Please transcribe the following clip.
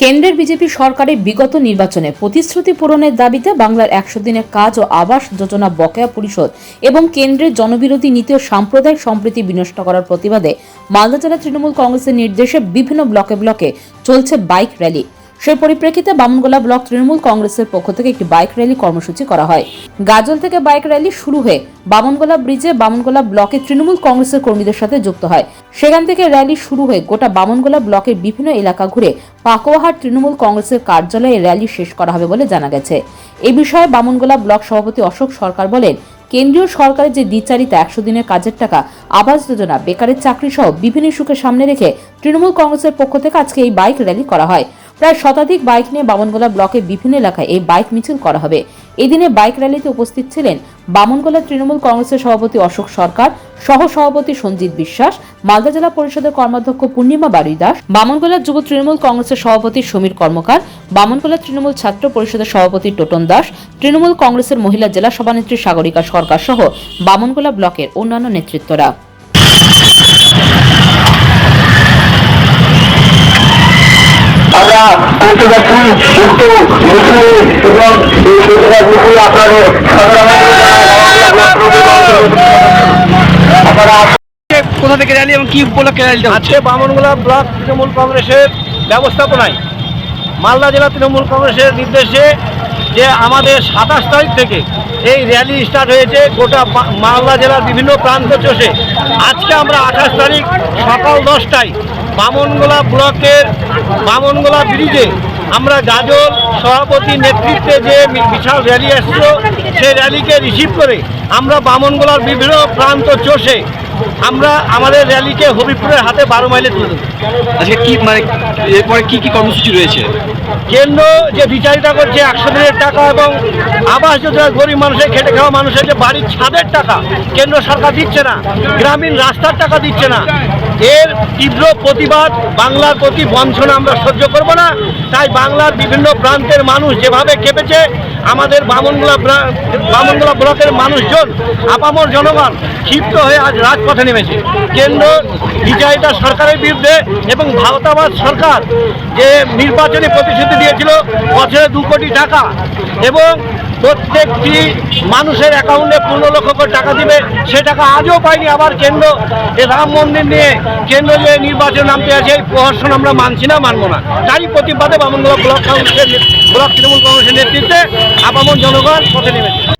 কেন্দ্রের বিজেপি সরকারের বিগত নির্বাচনে প্রতিশ্রুতি পূরণের দাবিতে বাংলার একশো দিনের কাজ ও আবাস যোজনা বকেয়া পরিষদ এবং কেন্দ্রের জনবিরোধী নীতি ও সাম্প্রদায়িক সম্প্রীতি বিনষ্ট করার প্রতিবাদে মালদা জেলা তৃণমূল কংগ্রেসের নির্দেশে বিভিন্ন ব্লকে ব্লকে চলছে বাইক র্যালি। সেই পরিপ্রেক্ষিতে বামনগোলা ব্লক তৃণমূল কংগ্রেসের পক্ষ থেকে একটি বাইক র্যালি কর্মসূচি করা হয়। গাজল থেকে বাইক র্যালি শুরু হয়ে বামনগোলা ব্রিজে বামনগোলা ব্লকে তৃণমূল কংগ্রেসের কর্মীদের সাথে যুক্ত হয়। সেখান থেকে র্যালি শুরু হয়ে গোটা বামনগোলা ব্লকের বিভিন্ন এলাকা ঘুরে পাকোয়াহাট তৃণমূল কংগ্রেসের কার্যালয়ে র্যালি শেষ করা হবে বলে জানা গেছে। এ বিষয়ে বামনগোলা ব্লক সভাপতি অশোক সরকার বলেন, কেন্দ্রীয় সরকারের যে দ্বিচারিতা একশো দিনের কাজের টাকা, আবাস যোজনা, বেকারের চাকরি সহ বিভিন্ন ইস্যুকে সামনে রেখে তৃণমূল কংগ্রেসের পক্ষ থেকে আজকে এই বাইক র্যালি করা হয়। প্রায় শতাধিক বাইক নিয়ে বামনগোলা ব্লকের বিভিন্ন এলাকায় এই বাইক মিছিল করা হবে। এদিনে বাইক র্যালিতে উপস্থিত ছিলেন বামনগোলা তৃণমূল কংগ্রেসের সভাপতি অশোক সরকার সহ সভাপতি সঞ্জিত বিশ্বাস, মালদা জেলা পরিষদের কর্মাধ্যক্ষ পূর্ণিমা বারুই দাস, বামনগোলা যুব তৃণমূল কংগ্রেসের সভাপতি সমীর কর্মকার, বামনগোলা তৃণমূল ছাত্র পরিষদের সভাপতি টোটন দাস, তৃণমূল কংগ্রেসের মহিলা জেলা সভানেত্রী সাগরিকা সরকার সহ বামনগোলা ব্লকের অন্যান্য নেতৃত্বরা। পৌঁছে যাচ্ছি কিন্তু মিছিলে এবং এই প্রতিবাদ মিছিল আপনাদের কোথা থেকে র্যালি এবং কি উপলক্ষে র্যালি আজকে বামনগোলা ব্লক তৃণমূল কংগ্রেসের ব্যবস্থাপনায় মালদা জেলা তৃণমূল কংগ্রেসের নির্দেশে যে আমাদের সাতাশ তারিখ থেকে এই র্যালি স্টার্ট হয়েছে গোটা মালদা জেলার বিভিন্ন প্রান্ত চষে। আজকে আমরা আঠাশ তারিখ সকাল দশটায় বামনগোলা ব্লকের বামনগোলা ব্রিজে আমরা গাজল সভাপতি নেতৃত্বে যে বিশাল র্যালি আসছিল, সেই র্যালিকে রিসিভ করে আমরা বামনগোলার বিভিন্ন প্রান্ত চষে আমরা আমাদের র্যালিকে হবিপুরের হাতে বারো মাইলে তুলে দেবো আজকে কি মানে এরপরে কি কি কর্মসূচি রয়েছে? কেন্দ্র যে বিচারিতা করছে একশো দিনের টাকা এবং আবাস যোজনা গরিব মানুষের খেটে খাওয়া মানুষের যে বাড়ির ছাদের টাকা কেন্দ্র সরকার দিচ্ছে না গ্রামীণ রাস্তার টাকা দিচ্ছে না। এর তীব্র প্রতিবাদ বাংলার প্রতি বঞ্চনা আমরা সহ্য করব না। তাই বাংলার বিভিন্ন প্রান্তের মানুষ যেভাবে খেপেছে আমাদের বামনগোলা বামনগোলা ব্লকের মানুষজন আপামর জনগণ ক্ষিপ্ত হয়ে আজ রাজপথে নেমেছে। কেন্দ্র বিচারিতা সরকারের বিরুদ্ধে এবং ভারতাবাদ সরকার যে নির্বাচনী প্রতিশ্রুতি দিয়েছিল, বছরে দু কোটি টাকা। এবং প্রত্যেকটি মানুষের অ্যাকাউন্টে পনেরো লক্ষ করে টাকা দিবে। সে টাকা আজও পাইনি আবার কেন্দ্র। এই রাম মন্দির নিয়ে কেন্দ্র যে নির্বাচন নামতে আছে এই প্রহসন আমরা মানছি না, মানবো না। তারই প্রতিবাদে বামনগোলা ব্লক কংগ্রেসের ব্লক তৃণমূল কংগ্রেসের নেতৃত্বে আপামর জনগণ পথে নেমেছে।